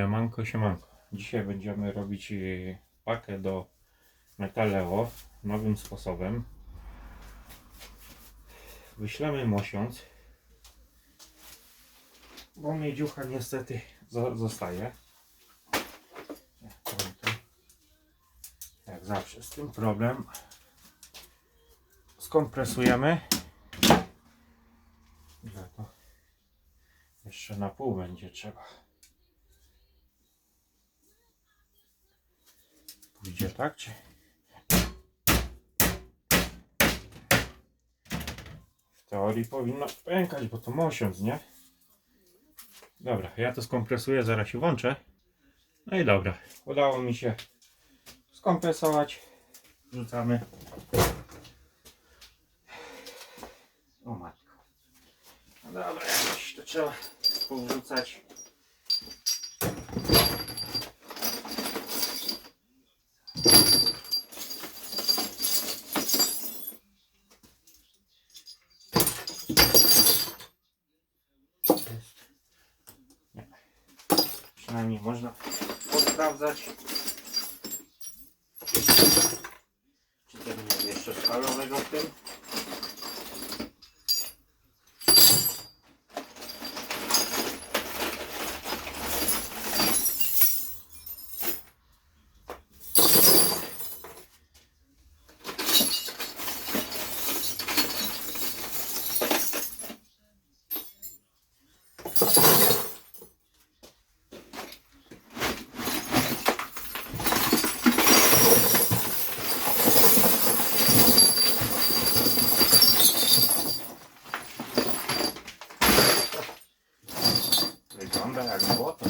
Siemanko, siemanko. Dzisiaj będziemy robić e, pakę do Metaleo nowym sposobem. Wyślemy mosiąc, bo miedziucha niestety zo- zostaje. Jak zawsze z tym problem. Skompresujemy. Jeszcze na pół będzie trzeba. Pójdzie tak, czy? W teorii powinno pękać, bo to mosiąc, nie? Dobra, ja to skompresuję, zaraz się włączę. No i dobra, udało mi się skompresować. Wrzucamy. O matko. No dobra, to trzeba powrzucać. Jest. Nie. Przynajmniej można posprawdzać. Czy nie jest jeszcze spalonego w tym? Wygląda jak złoto.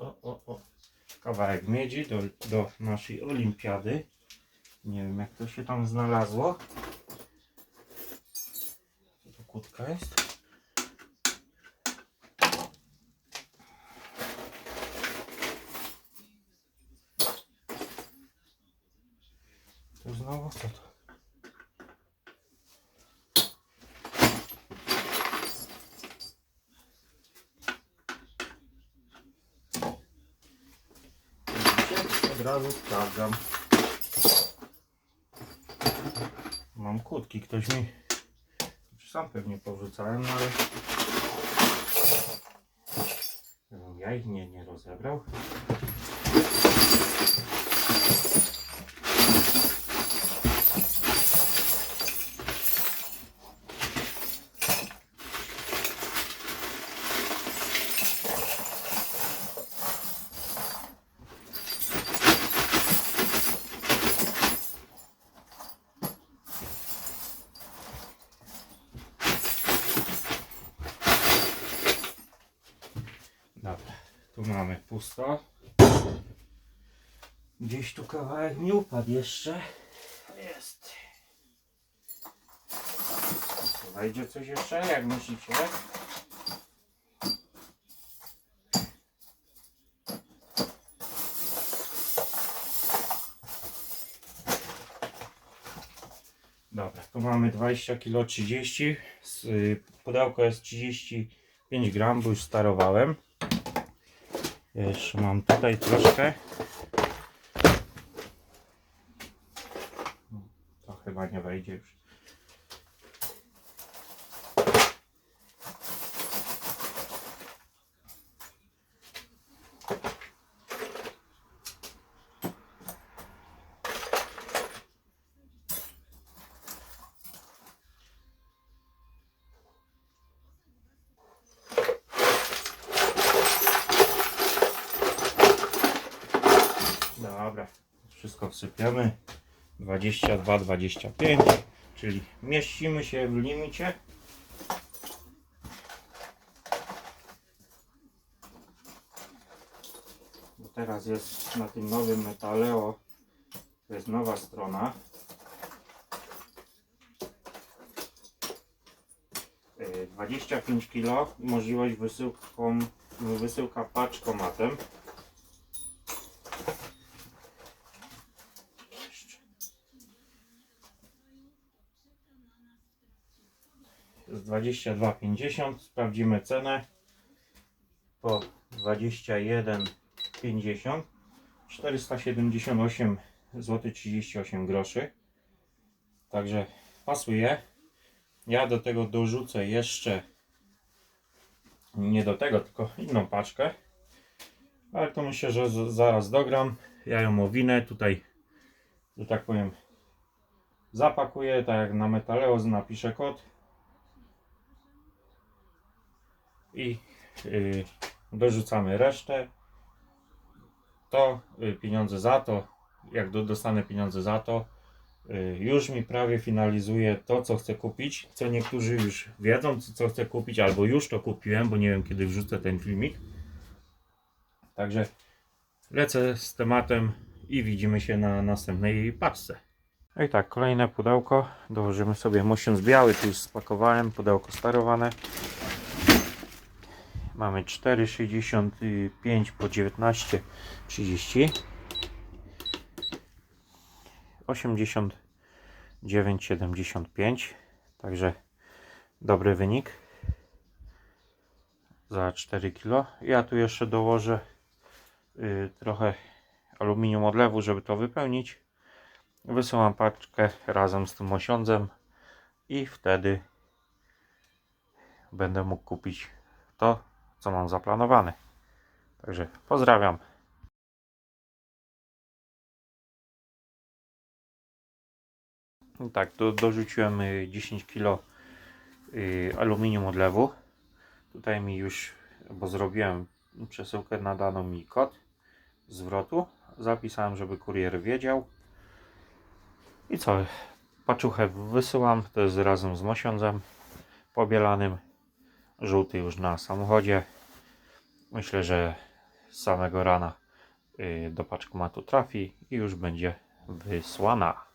O, o, o. Kawałek miedzi do, do naszej olimpiady. Nie wiem jak to się tam znalazło. To kłódka jest? To znowu co to? Razu sprawdzam. Mam kłódki, ktoś mi sam pewnie porzucałem, no ale ja ich nie, nie rozebrał. Dobra, tu mamy pusto. Gdzieś tu kawałek mi upadł jeszcze. Jest. Tu wejdzie coś jeszcze? Jak myślicie? Dobra, tu mamy 20 kg 30. S- y, Pudełko jest 35 gram, bo już starowałem. Jeszcze mam tutaj troszkę. No, To chyba nie wejdzie już. Wszystko wsypiemy. 22-25, czyli mieścimy się w limicie. Bo teraz jest na tym nowym Metaleo, to jest nowa strona. Yy, 25 kg możliwość wysyłką, wysyłka paczkomatem. Jest 22,50. Sprawdzimy cenę po 21,50 478 zł 38 groszy. Także pasuje. Ja do tego dorzucę jeszcze nie do tego, tylko inną paczkę. Ale to myślę, że z- zaraz dogram. Ja ją owinę tutaj, że tak powiem, zapakuję, tak jak na Metaleo, napiszę kod i y, dorzucamy resztę. To y, pieniądze za to, jak do, dostanę pieniądze za to, y, już mi prawie finalizuje to, co chcę kupić. Co niektórzy już wiedzą, co, co chcę kupić, albo już to kupiłem, bo nie wiem kiedy wrzucę ten filmik. Także lecę z tematem i widzimy się na następnej paczce. No i tak, kolejne pudełko. Dołożymy sobie mosiąc biały, tu już spakowałem, pudełko starowane. Mamy 4,65 po 19,30 89,75 Także dobry wynik za 4 kg. Ja tu jeszcze dołożę y, trochę aluminium odlewu, żeby to wypełnić. Wysyłam paczkę razem z tym osiądzem i wtedy będę mógł kupić to, co mam zaplanowane. Także pozdrawiam. Tak, do, dorzuciłem y, 10 kg y, aluminium odlewu. Tutaj mi już, bo zrobiłem przesyłkę, nadano mi kod zwrotu. Zapisałem, żeby kurier wiedział. I co? Paczuchę wysyłam, to jest razem z mosiądzem pobielanym. Żółty już na samochodzie. Myślę, że z samego rana y, do paczkomatu trafi i już będzie wysłana.